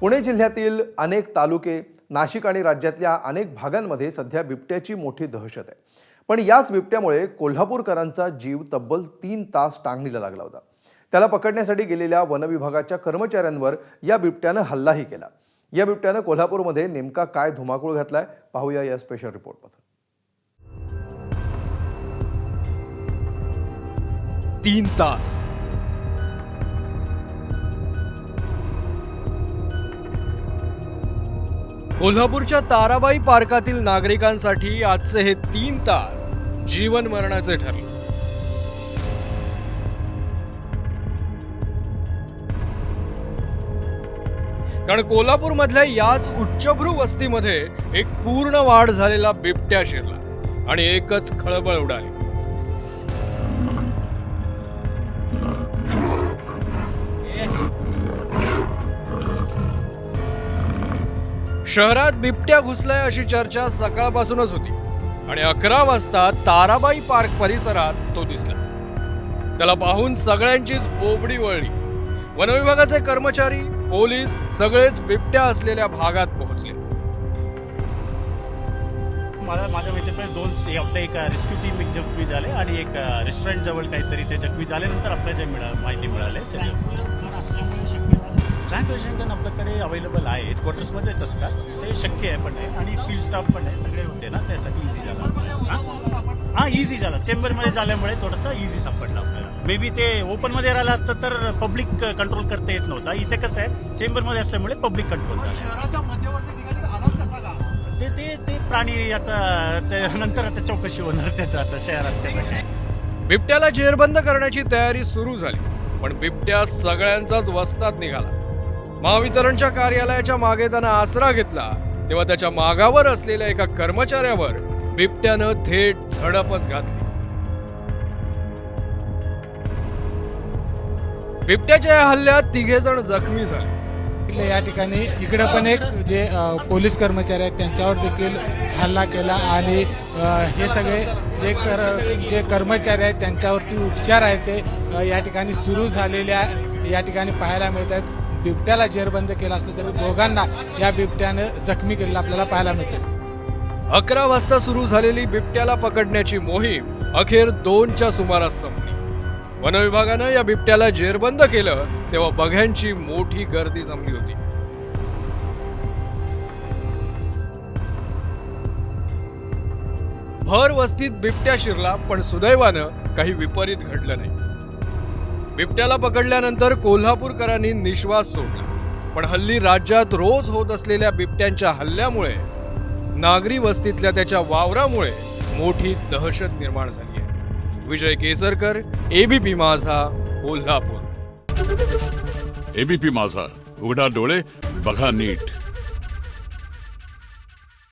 पुणे जिल्ह्यातील अनेक तालुके नाशिक आणि राज्यातल्या अनेक भागांमध्ये सध्या बिबट्याची मोठी दहशत आहे. पण याच बिबट्यामुळे कोल्हापूरकरांचा जीव तब्बल तीन तास टांगणीला लागला होता. त्याला पकडण्यासाठी गेलेल्या वनविभागाच्या कर्मचाऱ्यांवर या बिबट्यानं हल्लाही केला. या बिबट्यानं कोल्हापूरमध्ये नेमका काय धुमाकूळ घातलाय पाहूया या स्पेशल रिपोर्टमध्ये तीन तास. कोल्हापूरच्या ताराबाई पार्कातील नागरिकांसाठी आजचे हे तीन तास जीवन मरणाचे ठरले. कारण कोल्हापूर मधल्या याच उच्चभ्रू वस्तीमध्ये एक पूर्ण वाढ झालेला बिबट्या शिरला आणि एकच खळबळ उडाली. शहरात बिबट्या घुसलाय अशी चर्चा सकाळपासूनच होती. आणि अकरा वाजता ताराबाई पार्क परिसरात तो दिसला. त्याला पाहून सगळ्यांचीच बोबडी वळली. वनविभागाचे कर्मचारी पोलीस सगळेच बिबट्या असलेल्या भागात पोहोचले. मला माझ्या माहितीप्रमाणे दोन आपल्या एक रेस्क्यू टीम एक जखमी झाले आणि एक रेस्टॉरंट जवळ काहीतरी ते जखमी झाल्यानंतर आपल्याला जे मिळा माहिती मिळाले गन आपल्याकडे अवेलेबल आहे क्वार्टर्समध्येच असतात. ते शक्य आहे पण आहे आणि फील्ड स्टाफ पण आहे सगळे होते ना. त्यासाठी इझी झाला हां? हां इझी झाला. चेंबरमध्ये झाल्यामुळे थोडंसं इझी सापडलं आपल्याला. मे बी ते ओपनमध्ये राहिलं असतं तर पब्लिक कंट्रोल करता येत नव्हता. इथे कसं आहे? चेंबरमध्ये असल्यामुळे पब्लिक कंट्रोल झालं. ते ते ते प्राणी आता ते नंतर आता चौकशी होणार त्याचं आता शहरात त्याचं. काय बिबट्याला जेरबंद करण्याची तयारी सुरू झाली. पण बिबट्या सगळ्यांचाच वस्तात निघाला. महावितरणच्या कार्यालयाच्या मागे त्यानं आसरा घेतला. तेव्हा त्याच्या मागावर असलेल्या एका कर्मचाऱ्यावर बिबट्यानं थेट झडपच घातली. बिबट्याच्या या हल्ल्यात तिघे जण जखमी झाले. इथले या ठिकाणी इकडे पण एक जे अ, पोलीस कर्मचारी आहेत त्यांच्यावर देखील हल्ला केला आणि अ, हे सगळे जे कर जे कर्मचारी आहेत त्यांच्यावरती उपचार आहेत ते अ, या ठिकाणी सुरू झालेल्या या ठिकाणी पाहायला मिळत आहेत. बिबट्याला जेरबंद केला असलं तरी दोघांना या बिबट्यानं जखमी केलेलं आपल्याला पाहायला मिळतं अकरा वाजता सुरू झालेली बिबट्याला पकडण्याची मोहीम अखेर दोनच्या सुमारास संपली. वनविभागानं या बिबट्याला जेरबंद केलं तेव्हा बघ्यांची मोठी गर्दी जमली होती. भर वस्तीत बिबट्या शिरला पण सुदैवानं काही विपरीत घडलं नाही. बिबट्याला पकडल्यानंतर कोल्हापूरकरांनी निश्वास सोडला. पण हल्ली राज्यात रोज होत असलेल्या बिबट्यांच्या हल्ल्यामुळे नागरी वस्तीतल्या त्याच्या वावरामुळे मोठी दहशत निर्माण झाली आहे. विजय केसरकर एबीपी माझा कोल्हापूर. एबीपी माझा. उघडा डोळे बघा नीट.